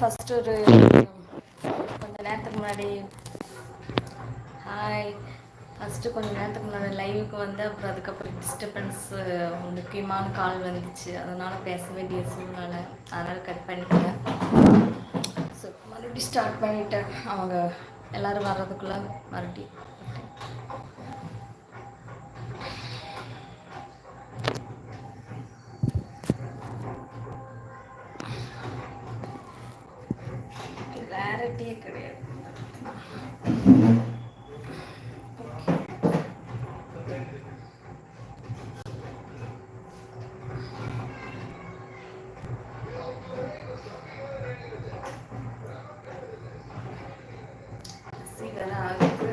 First ஒரு கொஞ்ச நேரத்துக்கு முன்னாடி. ஹாய் ஃபஸ்ட்டு கொஞ்ச நேரத்துக்கு முன்னாடி லைவுக்கு வந்து அப்புறம் அதுக்கப்புறம் டிஸ்டர்பன்ஸ் முக்கியமான கால் வந்துச்சு. அதனால் பேச வேண்டிய சூழ்நிலை. அதனால் கட் பண்ணிட்டேன். ஸோ மறுபடியும் ஸ்டார்ட் பண்ணிட்டேன். அவங்க எல்லோரும் வர்றதுக்குள்ளே மறுபடியும். சீக்கிரம் ஆகுது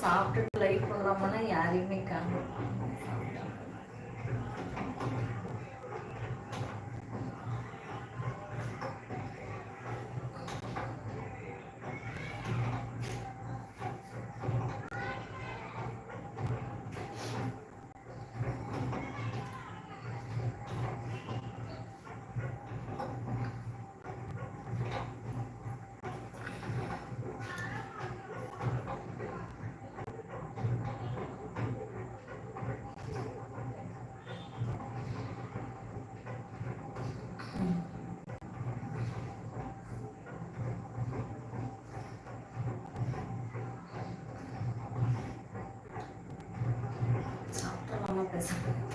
சாப்பிட்டுட்டு லைஃப் பண்ணலாமன்னா யாரையுமே காணும். சாப்பிட்றலாமா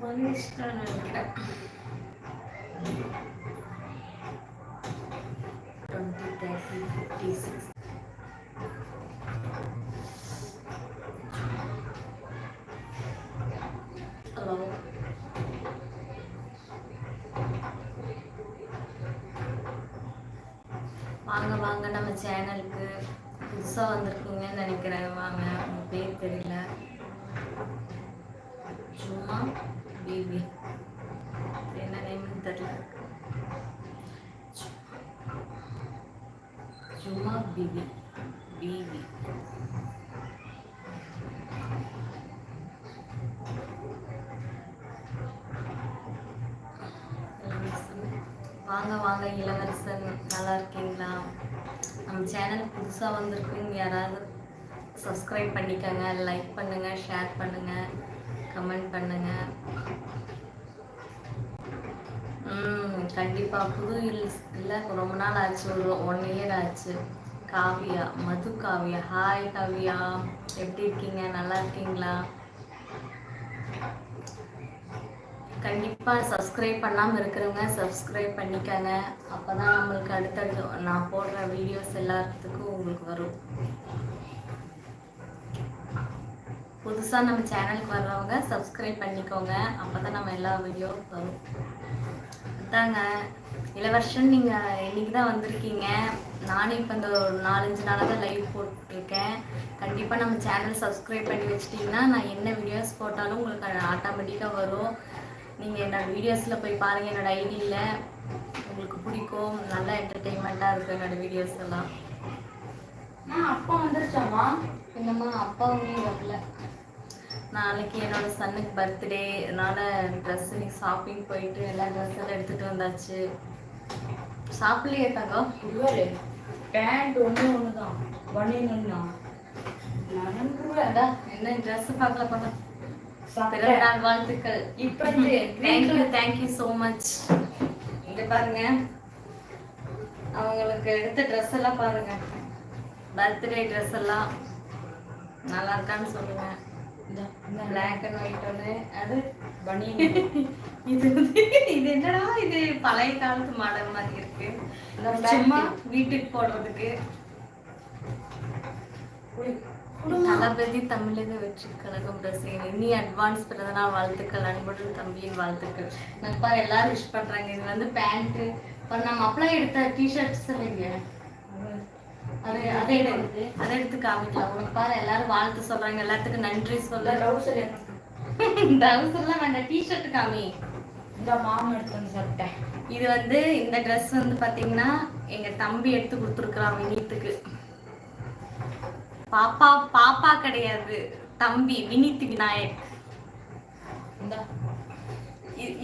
மனிஷ்கா நினைக்கிறேன் சும்மா பிபி பிபி வாங்க வாங்க இளவரசன். நல்லா இருக்கீங்களா? நம்ம சேனல் புதுசாக வந்திருக்குங்க யாராவது சப்ஸ்கிரைப் பண்ணிக்கோங்க லைக் பண்ணுங்கள் ஷேர் பண்ணுங்கள் கமெண்ட் பண்ணுங்கள் கண்டிப்பாக புது ஹில்ஸ். இல்லை ரொம்ப நாள் ஆச்சு. ஒரு ஒன் இயர் ஆச்சு. காவியா மது காவியா. ஹாய் காவியா. எப்படி இருக்கீங்க? நல்லா இருக்கீங்களா? கண்டிப்பாக சப்ஸ்கிரைப் பண்ணாமல் இருக்கிறவங்க சப்ஸ்கிரைப் பண்ணிக்கோங்க. அப்போ தான் நம்மளுக்கு அடுத்தடுத்து நான் போடுற வீடியோஸ் எல்லாத்துக்கும் உங்களுக்கு வரும். புதுசாக நம்ம சேனலுக்கு வர்றவங்க சப்ஸ்கிரைப் பண்ணிக்கோங்க. அப்போ தான் நம்ம எல்லா வீடியோவும் வரும். அதாங்க இளவரசன் நீங்கள் இன்னைக்கு தான் வந்திருக்கீங்க. நானும் இப்போ இந்த ஒரு நாலஞ்சு நாளாக தான் லைவ் போட்டிருக்கேன் கண்டிப்பாக நம்ம சேனல் சப்ஸ்கிரைப் பண்ணி வச்சிட்டிங்கன்னா நான் என்ன வீடியோஸ் போட்டாலும் உங்களுக்கு ஆட்டோமேட்டிக்காக வரும். நீங்கள் என்னோடய வீடியோஸில் போய் பாருங்கள் என்னோடய ஐடியில் உங்களுக்கு பிடிக்கும். நல்ல என்டர்டெயின்மெண்ட்டாக இருக்கும் என்னோடய வீடியோஸ் எல்லாம். அப்பா வந்துருச்சாமா என்னம்மா அப்பாவுமே வரல. நாளைக்கு என்னோட சன்னுக்கு பர்த்டே அதனால ட்ரெஸ் இன்னைக்கு ஷாப்பிங் போயிட்டு எல்லா ட்ரெஸ் எல்லாம் எடுத்துட்டு வந்தாச்சு. சாப்பிடலையே தங்கம்? இவரு பேண்ட் ஒண்ணுதான். பனியன் ஒண்ணா நன்றுவேன் அடா, என்ன ட்ரெஸ் பார்க்கல பண்ண பிறந்தநாள் வாழ்த்துக்கள். இப்ப தேங்க்யூ தேங்க்யூ ஸோ மச் இங்க பாருங்க. அவங்களுக்கு எடுத்த ட்ரெஸ் எல்லாம் பாருங்க. பர்த்டே ட்ரெஸ் எல்லாம். நல்லா இருக்கான்னு சொல்லுங்க. பிளாக் அண்ட் ஒயிட் ஒன்று அது இது என்னடா இது பழைய காலத்து மாடல் மாதிரி இருக்கு. சும்மா. வீட்டுக்கு போடுறதுக்கு. தளபதி தமிழக வெற்றி கழகம் ரசிகர் இனி அட்வான்ஸ் பிறந்தநாள் வாழ்த்துக்கள் அன்புடன் தம்பியின் வாழ்த்துக்கள். நப்பா எல்லாரும் விஷ் பண்றாங்க. இது வந்து பேண்ட் இப்போ நம்ம அப்ளை எடுத்த டிஷர்ட்ஸ் இல்லைங்க. அது அதை எடுத்து அதை எடுத்து காமிக்கலாம் உனக்கு பாரு எல்லாரும் வாழ்த்து சொல்றாங்க. எல்லாத்துக்கும் நன்றி சொல்ல. ட்ரௌசர் வேண்டாம். டிஷர்ட் காமி இந்த மாமா எடுத்து வந்து இது வந்து இந்த Dress வந்து பாத்தீங்கன்னா எங்க தம்பி எடுத்து கொடுத்துருக்கான் வினீத்துக்கு பாப்பா பாப்பா கிடையாது. தம்பி வினீத் விநாயக்.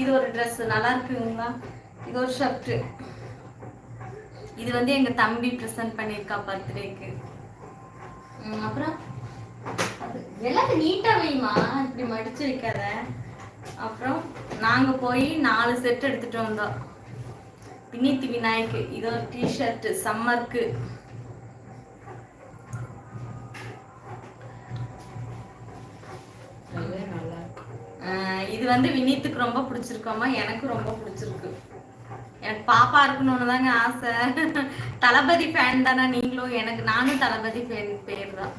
இது ஒரு Dress. நல்லா இருக்குங்களா இது ஒரு ஷர்ட் இது வந்து எங்க தம்பி ப்ரெசென்ட் பண்ணியிருக்கா பர்த்டேக்கு அப்புறம்? அது எல்லாத்தையும் நீட்டா வைமா இப்படி மடிச்சு வைக்காத அப்புறம் நாங்க போய் நாலு செட் எடுத்துட்டு வந்தோம். வினீத் விநாயக் இது ஒரு டிஷர்ட் சம்மருக்கு இது வந்து வினீத்துக்கு ரொம்ப பிடிச்சிருக்கோமா எனக்கு ரொம்ப பிடிச்சிருக்கு. எனக்கு பாப்பா இருக்கணும்னு தாங்க ஆசை. தளபதி ஃபேன் தானே நீங்களும் எனக்கு நானும் தளபதி ஃபேன் பேர் தான்.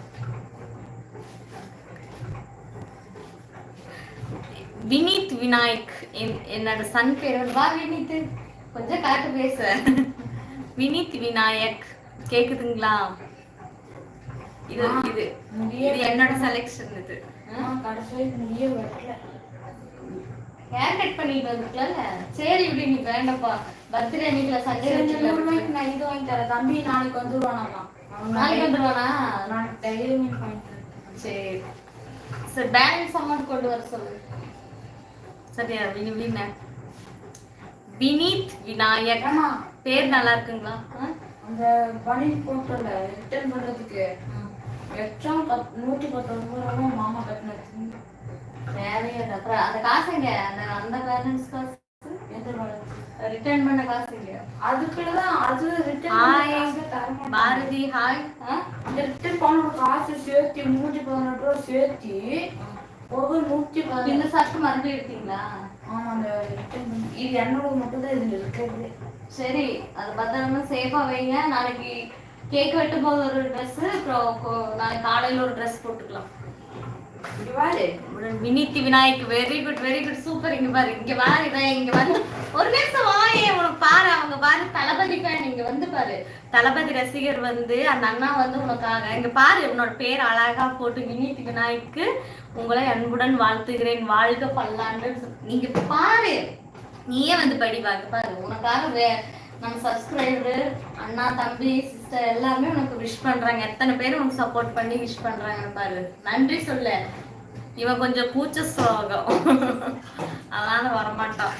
வினீத் விநாயக் என்- என்னோட சன் பேர். வா வினீத் கொஞ்சம் காட்டு பேச. வினீத் விநாயக் கேக்குதுங்களா? இது இது இது என்னோட செலெக்ஷன் இது. கடைசி முடிய வரல. ஹேர் கட் பண்ணிட்டு வந்துக்கல சரி இப்படி நீ வேண்டப்பா. பர்த்டே அன்னைக்கு சண்டே நூறு ரூபாய்க்கு நான் இது வாங்கி தரேன். தம்பி நாளைக்கு வந்துருவானாமா நாளைக்கு வந்துடுவானா நாளைக்கு டைரிங் வாங்கி தரேன். சரி. சரி பேலன்ஸ் அமௌண்ட் கொண்டு வர சொல்லு. சரியா வினி வின. வினீத் விநாயக். பேர் நல்லா இருக்குங்களா? அந்த பனி போட்டல ரிட்டர்ன் பண்றதுக்கு எக்ஸ்ட்ரா நூத்தி பத்தொன்பது ரூபா மாமா கட்டினது தேவையா அப்புறம் அந்த காசுங்க அந்த அந்த பேலன்ஸ் காசு? ரிட்டர்ன் பண்ண காசுங்க அதுக்குள்ளதான் அது ரிட்டர்ன் பாரதி ஹாய் ஆ? அந்த ரிட்டர்ன் பண்ண காசு சேர்த்து நூத்தி பதினெட்டு ரூபா சேர்த்து ஒரு நூத்தி இந்த சர்ட் மறுபடியும் எடுத்தீங்களா? ஆமா அந்த ரிட்டர்ன் இது என்னோட மட்டும் தான் இதுல இருக்கிறது சரி அது பத்திரமா சேஃபா வைங்க. நாளைக்கு கேக் வெட்டும் போது ஒரு ட்ரெஸ் அப்புறம் நாளைக்கு காலையில ஒரு ட்ரெஸ் போட்டுக்கலாம். வினித்தி பாரு. Vinayak very good very good super இங்க பாரு இங்க பாரு இதான் இங்க வந்து ஒரு நிமிஷம் வாயே உனக்கு பாரு அவங்க பாரு தளபதி ஃபேன் இங்க வந்து பாரு. தளபதி ரசிகர் வந்து அந்த அண்ணா வந்து உனக்காக இங்க பாரு உன்னோட பேர் அழகா போட்டு வினித்தி விநாயக்கு உங்களை அன்புடன் வாழ்த்துகிறேன். வாழ்க பல்லாண்டு. நீங்க பாரு நீயே வந்து படி பாரு பாரு. உனக்காக வே- நம்ம சப்ஸ்கிரைபர் அண்ணா தம்பி சிஸ்டர் எல்லாமே உனக்கு விஷ் பண்றாங்க. எத்தனை பேர் உனக்கு சப்போர்ட் பண்ணி விஷ் பண்றாங்க பாரு. நன்றி சொல்ல. இவன் கொஞ்சம் கூச்ச சோகம். அதனால வரமாட்டான்.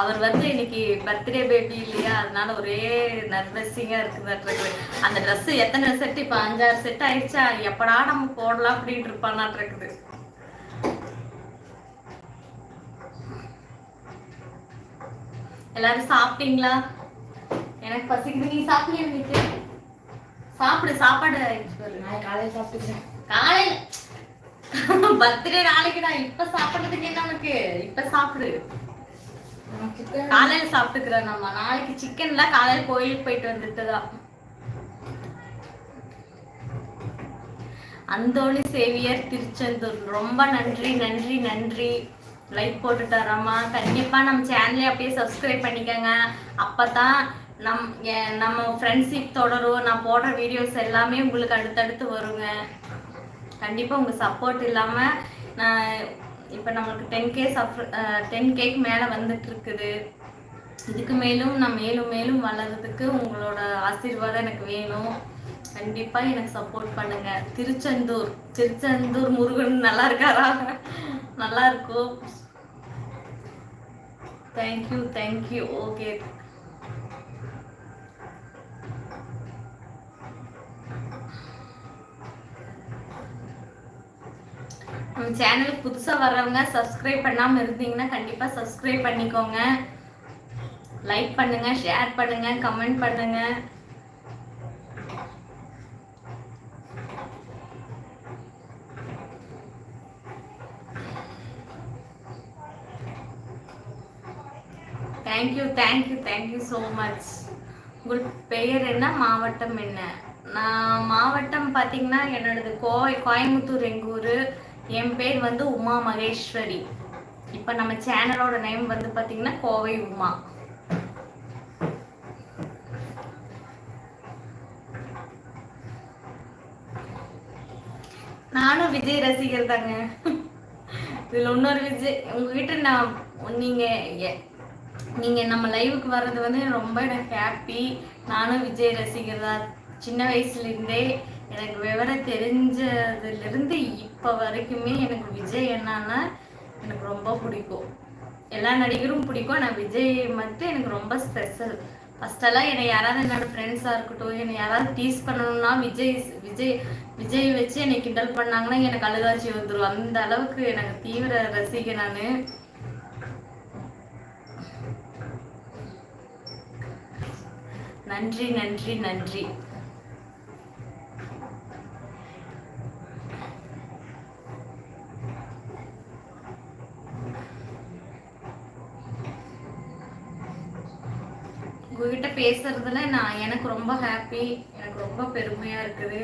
அவர் வந்து இன்னைக்கு பர்த்டே பேபி இல்லையா? அதனால ஒரே நர்வஸிங்கா இருக்குது அந்த ட்ரெஸ் எத்தனை செட் இப்ப அஞ்சாறு செட் ஆயிடுச்சா? எப்படா நம்ம போடலாம் அப்படின்ட்டு இருப்பானாட்டு இருக்குது. எல்லாரும் சாப்பிட்டீங்களா? எனக்கு பசிக்குது. நீ சாப்பிடலையா இன்னைக்கு? சாப்பிடு சாப்பாடு. நான் காலையில சாப்பிட்டுக்கிறேன். காலையில. பர்த்டே நாளைக்குடா இப்ப சாப்பிடுறதுக்கு என்ன உனக்கு? இப்ப சாப்பிடு. காலையில சாப்பிட்டுக்கிறேன் நம்ம. நாளைக்கு சிக்கன்ல காலையில கோயிலுக்கு போயிட்டு வந்துட்டுதான் அந்தோணி சேவியர் திருச்செந்தூர். ரொம்ப நன்றி நன்றி நன்றி. லைக் போட்டுட்டாராமா கண்டிப்பாக நம்ம சேனலே அப்படியே சப்ஸ்கிரைப் பண்ணிக்கோங்க. அப்பதான் நம் நம்ம ஃப்ரெண்ட்ஷிப் தொடரும். நான் போடுற வீடியோஸ் எல்லாமே உங்களுக்கு அடுத்தடுத்து வருங்க. கண்டிப்பாக உங்கள் சப்போர்ட் இல்லாமல் நான் இப்போ நம்மளுக்கு ten K sub ten K மேலே வந்துட்டு இருக்குது. இதுக்கு மேலும் நான் மேலும் மேலும் வளர்றதுக்கு உங்களோட ஆசீர்வாதம் எனக்கு வேணும். கண்டிப்பாக எனக்கு சப்போர்ட் பண்ணுங்கள் திருச்செந்தூர். திருச்செந்தூர் முருகன் நல்லா இருக்காரா? நல்லா இருக்கும் தேங்க்யூ தேங்க்யூ ஓகே நம்ம சேனலுக்கு புதுசாக வர்றவங்க சப்ஸ்கிரைப் பண்ணாமல் இருந்தீங்கன்னா கண்டிப்பாக சப்ஸ்கிரைப் பண்ணிக்கோங்க. லைக் பண்ணுங்க ஷேர் பண்ணுங்க கமெண்ட் பண்ணுங்க. Thank you thank you thank you so much உங்கள் பெயர் என்ன? மாவட்டம் என்ன? நான் மாவட்டம் பார்த்தீங்கன்னா என்னோடது கோவை கோயம்புத்தூர் எங்கள் ஊர். என் பேர் வந்து உமா மகேஸ்வரி. இப்போ நம்ம சேனலோட நேம் வந்து பார்த்தீங்கன்னா கோவை உமா. நானும் விஜய் ரசிகர் தாங்க. இதில் இன்னொரு விஜய். உங்ககிட்ட நான் நீங்கள் நீங்கள் நம்ம லைவுக்கு வர்றது வந்து ரொம்ப எனக்கு ஹாப்பி நானும் விஜய் ரசிகர் தான் சின்ன வயசுலேருந்தே எனக்கு விவரம் தெரிஞ்சதுலேருந்து இப்போ வரைக்குமே எனக்கு விஜய் என்னன்னா எனக்கு ரொம்ப பிடிக்கும். எல்லா நடிகரும் பிடிக்கும். ஆனால் விஜய் மட்டும் எனக்கு ரொம்ப ஸ்பெஷல் ஃபஸ்ட்டெல்லாம் என்னை யாராவது என்னோட ஃப்ரெண்ட்ஸாக இருக்கட்டும் என்னை யாராவது டீஸ் பண்ணணும்னா விஜய் விஜய் விஜய் வச்சு என்னை கிண்டல் பண்ணாங்கன்னா எனக்கு அழுகாட்சி வந்துடும் அந்த அளவுக்கு எனக்கு தீவிர ரசிகை நான். நன்றி நன்றி நன்றி. உங்ககிட்ட பேசுறதுல நான் எனக்கு ரொம்ப ஹாப்பி எனக்கு ரொம்ப பெருமையா இருக்குது.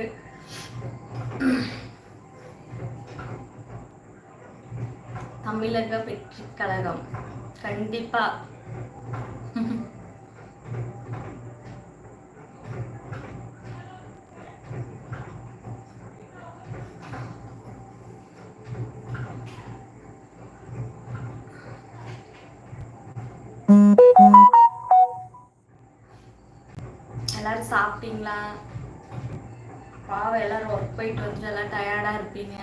தமிழக வெற்றி கழகம் கண்டிப்பா போயிட்டு வந்துட்டு எல்லாம் டயர்டாக இருப்பீங்க.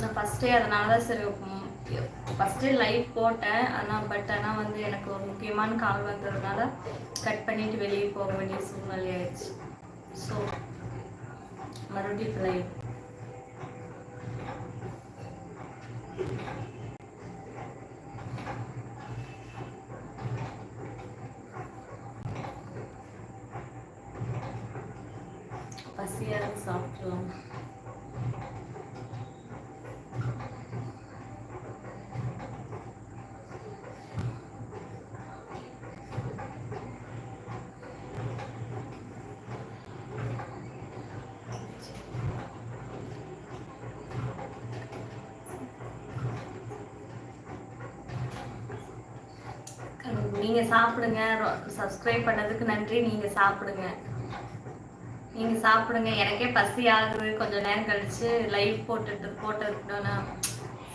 நான் ஃபஸ்ட்டே அதனால தான் சரி ஃபஸ்ட்டே லைவ் போட்டேன். ஆனால் பட் ஆனால் வந்து எனக்கு ஒரு முக்கியமான கால் வந்ததுனால கட் பண்ணிட்டு வெளியே போக வேண்டிய சூழ்நிலை ஆயிடுச்சு. ஸோ மறுபடியும் லைவ் நீங்கள் சாப்பிடுங்க. சப்ஸ்கிரைப் பண்ணதுக்கு நன்றி. நீங்கள் சாப்பிடுங்க. நீங்கள் சாப்பிடுங்க. எனக்கே பசி ஆகுது. கொஞ்சம் நேரம் கழிச்சு லைவ் போட்டுட்டு போட்டு இருக்கணும்னா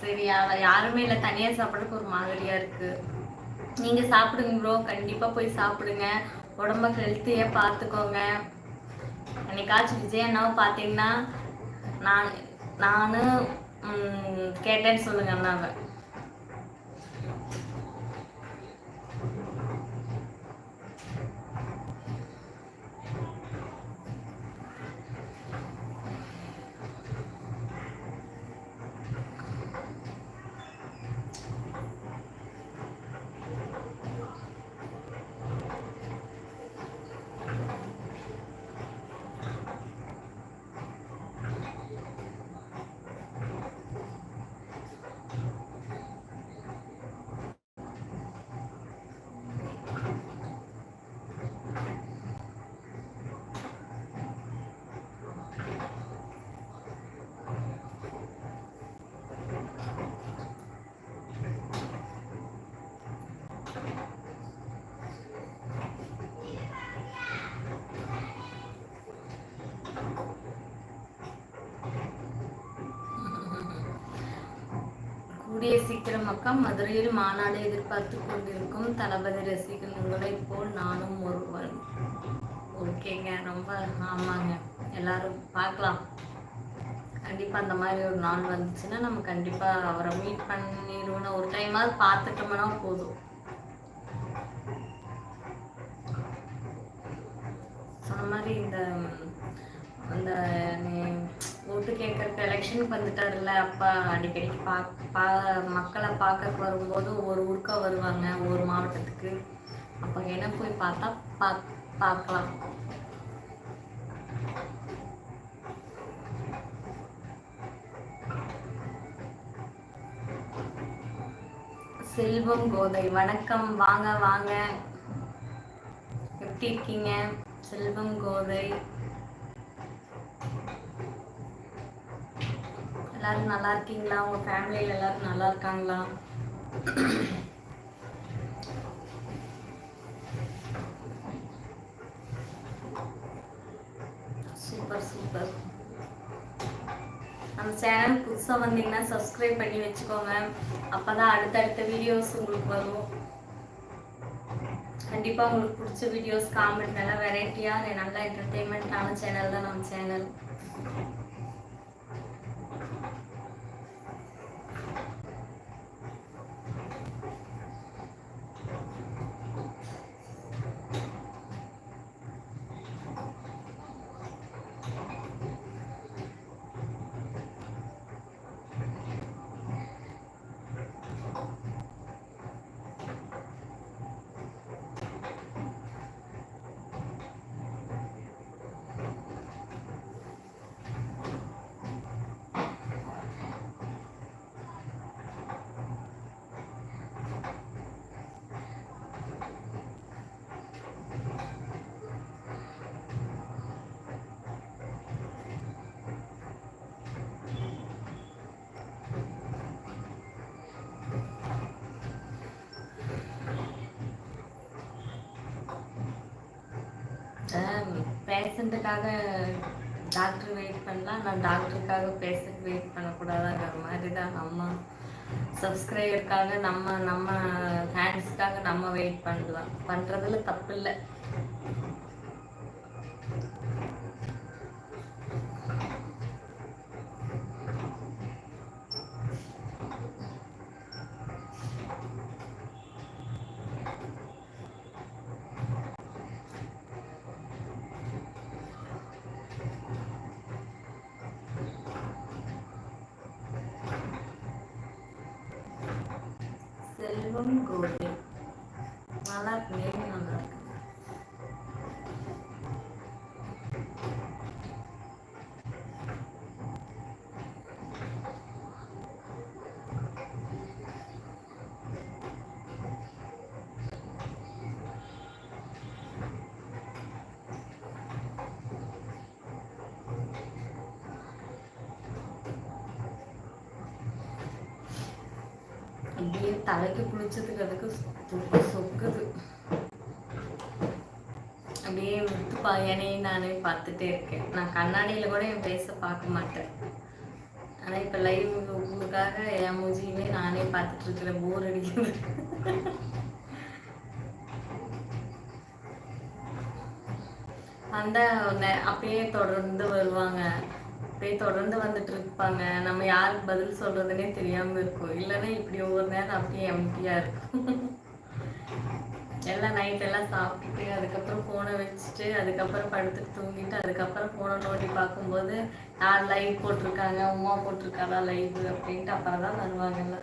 சரியா யாருமே இல்லை. தனியாக சாப்பிட்றதுக்கு ஒரு மாதிரியாக இருக்கு. நீங்கள் சாப்பிடுங்க ப்ரோ கண்டிப்பாக போய் சாப்பிடுங்க. உடம்ப ஹெல்த்தியாக பார்த்துக்கோங்க. என்னைக்காச்சும் விஜய் அண்ணாவை பார்த்தீங்கன்னா நான் நான் கேட்டேன்னு சொல்லுங்க அண்ணாவை. கூடிய சீக்கிரம் மதுரையில் மாநாடு எதிர்பார்த்து கொண்டிருக்கும் தளபதி ரசிகன் போல் நானும் ஒருவன். ஓகேங்க ரொம்ப ஆமாங்க. எல்லாரும் பார்க்கலாம். கண்டிப்பா அந்த மாதிரி ஒரு நாள் வந்துச்சுன்னா நம்ம கண்டிப்பா அவரை மீட் பண்ணிடுவோம் ஒரு டைமாவது பார்த்துட்டோம்னா போதும். சொன்ன மாதிரி இந்த அந்த ஓட்டு கேட்கறக்கு எலெக்ஷனுக்கு வந்துட்டாருல்ல அப்பா அடிக்கடிக்கு பா பா மக்களை பார்க்க வரும்போது ஒரு ஊருக்கா வருவாங்க ஒரு மாவட்டத்துக்கு. அப்போ என்ன போய் பார்த்தா பா பார்க்கலாம். செல்வம் கோதை வணக்கம் வாங்க வாங்க. எப்படி இருக்கீங்க? செல்வம் கோதை. எல்லாரும் நல்லா இருக்கீங்களா? உங்க ஃபேமிலியில எல்லாரும் நல்லா இருக்காங்களா? சூப்பர் சூப்பர் நம்ம சேனல் புதுசாக வந்தீங்கன்னா சப்ஸ்கிரைப் பண்ணி வச்சுக்கோங்க. அப்பதான் அடுத்தடுத்த வீடியோஸ் உங்களுக்கு வரும். கண்டிப்பாக உங்களுக்கு பிடிச்ச வீடியோஸ் காமெண்ட் நல்லா வெரைட்டியாக நல்ல என்டர்டெயின்மெண்ட்டான சேனல் தான் நம்ம சேனல் பேஷண்ட்டுக்காக டாக்டர் வெயிட் பண்ணலாம் நான் டாக்டருக்காக பேஷண்ட் வெயிட் பண்ணக்கூடாதுங்கிற மாதிரி தான் நம்ம சப்ஸ்கிரைபருக்காக நம்ம நம்ம ஃபேன்ஸ்க்காக நம்ம வெயிட் பண்ணலாம். பண்ணுறதுல தப்பு இல்லை செல்வம் கோரி நல்லா இருக்கு name நல்லா இருக்கு அப்படியே தலைக்கு குளிச்சதுக்கு அதுக்கு துப்பு சொக்குது. அப்படியே முத்து பையனையும் நானே பார்த்துட்டே இருக்கேன். நான் கண்ணாடியில கூட என் பேச பார்க்க மாட்டேன். ஆனா இப்ப லைவ் உங்களுக்காக என் மூஜியுமே நானே பார்த்துட்டு இருக்கிறேன். போர் அடிக்குது. அந்த அப்படியே தொடர்ந்து வருவாங்க. அப்படியே தொடர்ந்து வந்துட்டு இருப்பாங்க. நம்ம யாருக்கு பதில் சொல்றதுன்னே தெரியாம இருக்கும். இல்லைன்னா இப்படி ஒவ்வொரு நேரம் அப்படியே எம்டியா இருக்கும். எல்லாம் நைட் எல்லாம் சாப்பிட்டுட்டு அதுக்கப்புறம் ஃபோனை வச்சுட்டு அதுக்கப்புறம் படுத்துட்டு தூங்கிட்டு அதுக்கப்புறம் ஃபோனை நோட்டி பார்க்கும்போது யார் லைவ் போட்டிருக்காங்க? உமா போட்டிருக்காளா லைவ் அப்படின்ட்டு அப்புறம் தான் வருவாங்க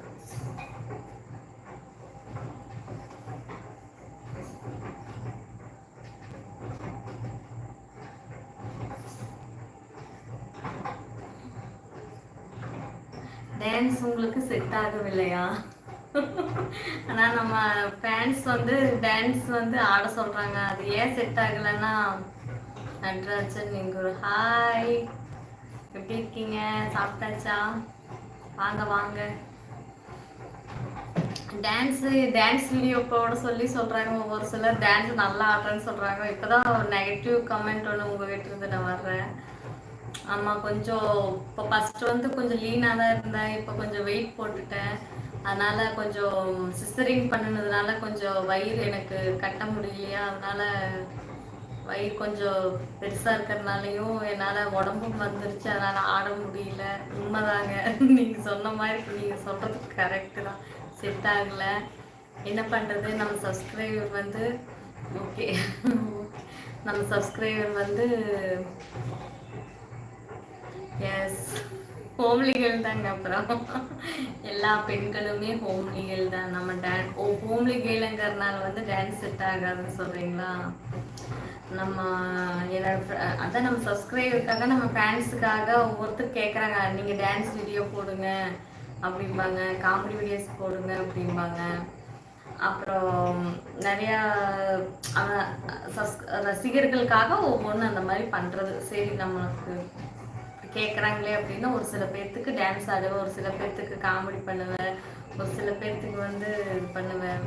டான்ஸ் உங்களுக்கு செட் ஆகவில்லையா? ஆனா நம்ம ஃபேன்ஸ் வந்து டான்ஸ் வந்து ஆட சொல்றாங்க. அது ஏன் செட் ஆகலைன்னா நட்ராஜன் நீங்க ஒரு ஹாய் எப்படி இருக்கீங்க? சாப்பிட்டாச்சா? வாங்க வாங்க. டான்ஸு டான்ஸ் வீடியோ போட சொல்லி சொல்றாங்க. ஒவ்வொரு சிலர் டான்ஸ் நல்லா ஆடுறேன்னு சொல்றாங்க. இப்பதான் ஒரு நெகட்டிவ் கமெண்ட் ஒன்று உங்ககிட்ட இருந்து நான் வர்றேன். ஆமா கொஞ்சம் இப்போ ஃபர்ஸ்ட் வந்து கொஞ்சம் லீனாக தான் இருந்தேன். இப்போ கொஞ்சம் வெயிட் போட்டுட்டேன். அதனால கொஞ்சம் சிஸ்டரிங் பண்ணினதுனால கொஞ்சம் வயிறு எனக்கு கட்ட முடியலையா. அதனால வயிறு கொஞ்சம் பெருசா இருக்கிறதுனாலையும் என்னால் உடம்பும் வந்துருச்சு. அதனால ஆட முடியல. உண்மைதாங்க. நீங்க சொன்ன மாதிரி இப்போ நீங்க சொல்றது கரெக்டு தான். செட் ஆகல. என்ன பண்றது? நம்ம சப்ஸ்கிரைபர் வந்து ஓகே நம்ம சப்ஸ்கிரைபர் வந்து எஸ் ஹோம்லிகள் தாங்க அப்புறம். எல்லா பெண்களுமே ஹோம்லிகள் தான். நம்ம டான் ஓ ஹோம்லி கேளுங்கிறதுனால வந்து டான்ஸ் செட் ஆகாதுன்னு சொல்கிறீங்களா நம்ம என்னோட அதான் நம்ம சப்ஸ்கிரைபருக்காக நம்ம ஃபேன்ஸுக்காக ஒவ்வொருத்தர் கேட்குறாங்க நீங்கள் டான்ஸ் வீடியோ போடுங்க அப்படிம்பாங்க. காமெடி வீடியோஸ் போடுங்க அப்படிம்பாங்க. அப்புறம் நிறையா அஹ், ரசிகர்களுக்காக ஒவ்வொன்றும் அந்த மாதிரி பண்ணுறது சரி நம்மளுக்கு கேட்குறாங்களே அப்படின்னா ஒரு சில பேர்த்துக்கு டான்ஸ் ஆடுவேன் ஒரு சில பேர்த்துக்கு காமெடி பண்ணுவேன் ஒரு சில பேர்த்துக்கு வந்து இது பண்ணுவேன்.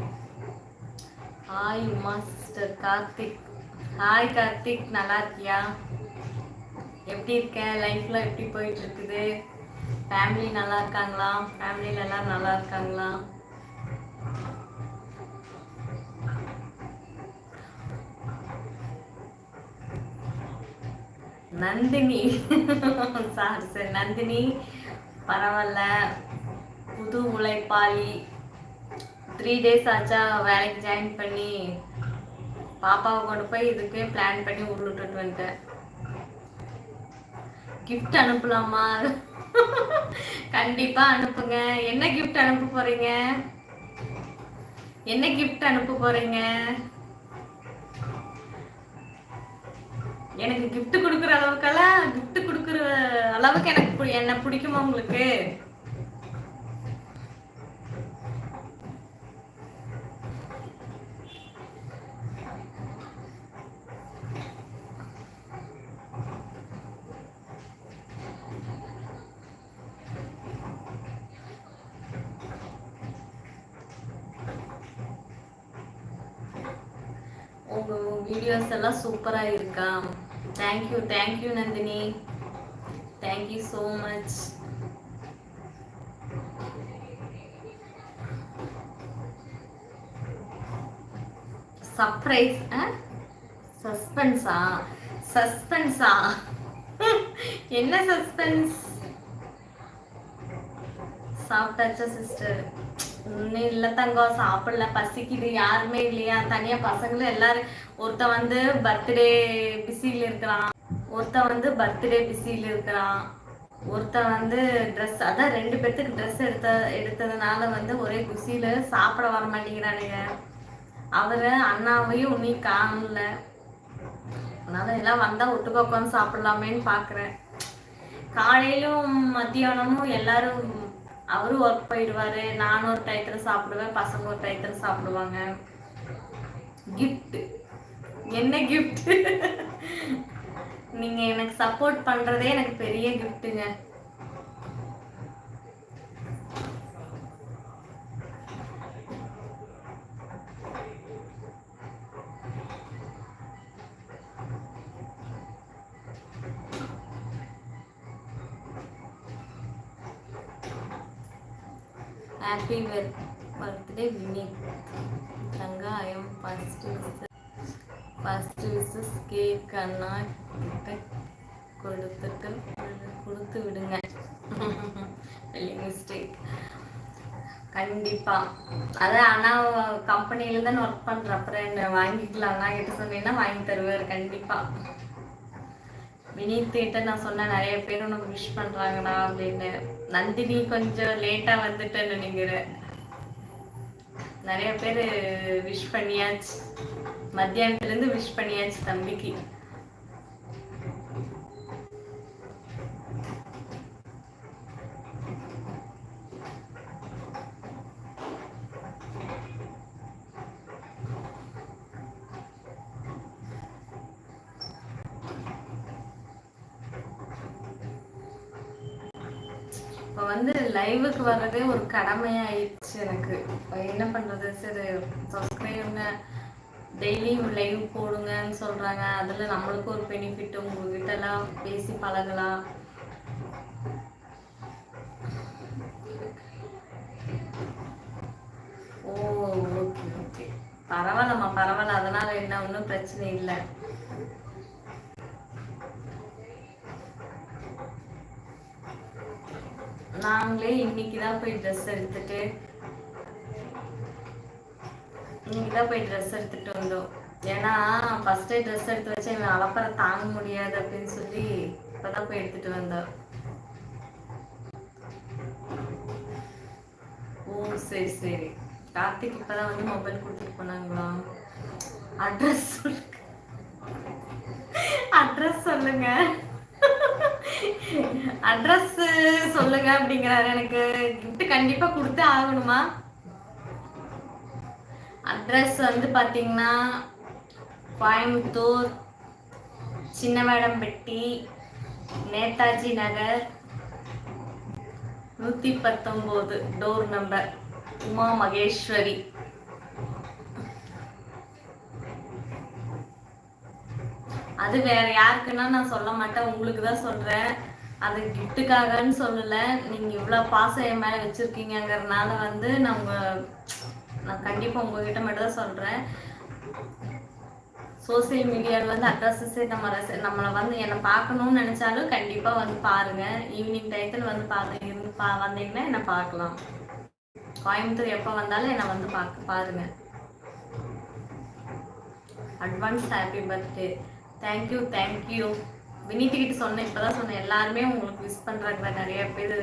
Hi Uma sister Karthik. Hi Karthik நல்லா இருக்கியா? எப்படி இருக்க? லைஃப்ல எப்படி போயிட்டு இருக்குது ஃபேமிலி நல்லா இருக்காங்களா? ஃபேமிலியில எல்லாம் நல்லா இருக்காங்களா? நந்தினி. Sorry sir Nandhini. பரவாயில்ல. புது உழைப்பாளி. த்ரீ டேஸ் ஆச்சா வேலைக்கு ஜாயின் பண்ணி. பாப்பாவை கொண்டு போய் இதுக்கே பிளான் பண்ணி உருட்டுட்டு வந்துட்டேன். கிஃப்ட் அனுப்பலாமா? கண்டிப்பா அனுப்புங்க. என்ன கிஃப்ட் அனுப்ப போறீங்க? என்ன கிஃப்ட் அனுப்ப போறீங்க? எனக்கு கிஃப்ட் கொடுக்குற அளவுக்கெல்லாம் கிஃப்ட் கொடுக்குற அளவுக்கு எனக்கு பு- என்ன பிடிக்குமா உங்களுக்கு? வீடியோஸ் எல்லாம் சூப்பரா இருக்கா? Thank you thank you Nandhini thank you so much surprise சஸ்பென்ஸா சஸ்பென்ஸா என்ன சஸ்பென்ஸ் சாப்பிட்டாச்சா சிஸ்டர் ஒன்றும் இல்லை தங்கம் சாப்பிடல பசிக்குது யாருமே இல்லையா? தனியா பசங்களும் எல்லாரும் ஒருத்தன் வந்து பர்த்டே பிஸியில் இருக்கிறான். ஒருத்தன் வந்து பர்த்டே பிஸியில் இருக்கிறான். ஒருத்தன் வந்து ட்ரெஸ் அதான் ரெண்டு பேர்த்துக்கு ட்ரெஸ் எடுத்த எடுத்ததுனால வந்து ஒரே குசியில சாப்பிட வர மாட்டேங்கிறானுங்க. அவரு அண்ணாவையும் உன்னி காணல. அதனால எல்லாம் வந்தா ஒட்டுக்க உட்காந்து சாப்பிடலாமேன்னு பாக்குறேன். காலையிலும் மத்தியானமும் எல்லாரும் அவரும் ஒர்க் போயிடுவாரு. நானும் ஒரு டயத்துல சாப்பிடுவேன். பசங்க ஒரு டயத்துல சாப்பிடுவாங்க. கிஃப்ட் என்ன கிஃப்ட் நீங்க எனக்கு சப்போர்ட் பண்றதே எனக்கு பெரிய கிஃப்ட்டுங்க happy birthday Vinith Thanga I am first first wishes cake அண்ணா கிட்ட கொடுத்துட்டு கொடுத்து விடுங்க. மிஸ்டேக் கண்டிப்பா. அதான் ஆனால் கம்பெனில தான் ஒர்க் பண்ற அப்புறம் என்ன வாங்கிக்கலாம் நான் கிட்ட சொன்னீங்கன்னா வாங்கி தருவார். கண்டிப்பா. வினீத் நான் சொன்னேன் நிறைய பேர் உனக்கு விஷ் பண்றாங்கடா அப்படின்னு. நந்தினி கொஞ்சம் லேட்டா வந்துட்டேன்னு நினைக்கிறேன். நிறைய பேர் விஷ் பண்ணியாச்சு. மத்தியானத்துல இருந்து விஷ் பண்ணியாச்சு தம்பிக்கு. இப்போ வந்து லைவுக்கு வர்றதே ஒரு கடமையாயிடுச்சு எனக்கு. என்ன பண்றது? சரி சப்ஸ்கிரைபுங்க டெய்லியும் லைவ் போடுங்கன்னு சொல்றாங்க. அதுல நம்மளுக்கு ஒரு பெனிஃபிட் உங்ககிட்ட எல்லாம் பேசி பழகலாம். ஓ ஓகே ஓகே பரவாயில்லம்மா பரவாயில்ல. அதனால என்ன ஒன்றும் பிரச்சனை இல்லை. நாங்களே இன்னைக்கு தான் போய் ட்ரெஸ் எடுத்துட்டு இன்னைக்கு தான் போய் ட்ரெஸ் எடுத்துட்டு வந்தோம். ஏன்னா ஃபர்ஸ்டே ட்ரெஸ் எடுத்து வச்சு இவன் அளப்பற தாங்க முடியாது அப்படின்னு சொல்லி இப்பதான் போய் எடுத்துட்டு வந்தோம். ஓ சரி சரி. கார்த்திக் இப்பதான் வந்து மொபைல் கொடுத்துட்டு போனாங்களா? அட்ரஸ் சொல்லுங்க. அட்ரஸ் சொல்லுங்க. அட்ரஸ் சொல்லுங்க அப்படிங்கிறாரு எனக்கு. கிஃப்ட் கண்டிப்பா கொடுத்து ஆகணுமா? அட்ரஸ் வந்து பாத்தீங்கன்னா கோயம்புத்தூர் சின்னவேடம்பட்டி நேதாஜி நகர் நூத்தி பத்தொன்பது டோர் நம்பர் உமா மகேஸ்வரி. அது வேற யாருக்குன்னா நான் சொல்ல மாட்டேன் உங்களுக்கு தான் சொல்றேன். அது கிஃப்ட்டுக்காகன்னு சொல்லலை. நீங்கள் இவ்வளோ பாசம் என் மேலே வச்சுருக்கீங்கங்கிறனால வந்து நான் நான் கண்டிப்பாக உங்ககிட்ட மட்டும் தான் சொல்கிறேன் சோசியல் மீடியாவில் வந்து அட்ரஸஸே நம்ம ரச- நம்மளை வந்து என்னை பார்க்கணும்னு நினச்சாலும் கண்டிப்பாக வந்து பாருங்கள் ஈவினிங் டயத்தில் வந்து பார்த்து இருந்து பா வந்தீங்கன்னா என்னை பார்க்கலாம். கோயம்புத்தூர் எப்போ வந்தாலும் என்னை வந்து பார்க்க பாருங்கள் advance happy birthday thank you thank you Vinith கிட்ட சொன்னேன். இப்பதான் சொன்னேன். எல்லாருமே உங்களுக்கு விஷ் பண்றாங்க நிறைய பேர்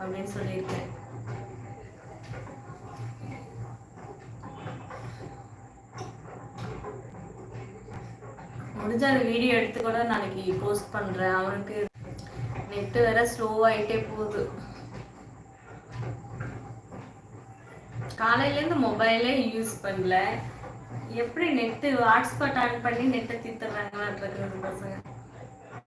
அப்படின்னு சொல்லியிருக்கேன். முடிஞ்ச அந்த வீடியோ எடுத்து கூட நாளைக்கு போஸ்ட் பண்றேன். அவனுக்கு நெட்டு வேற ஸ்லோ ஆயிட்டே போகுது. காலையில இருந்து மொபைலே யூஸ் பண்ணல. எப்படி நெட்டு ஹாட்ஸ்பாட் ஆன் பண்ணி நெட்டை தீர்த்துறாங்களான் இருக்குது பசங்க.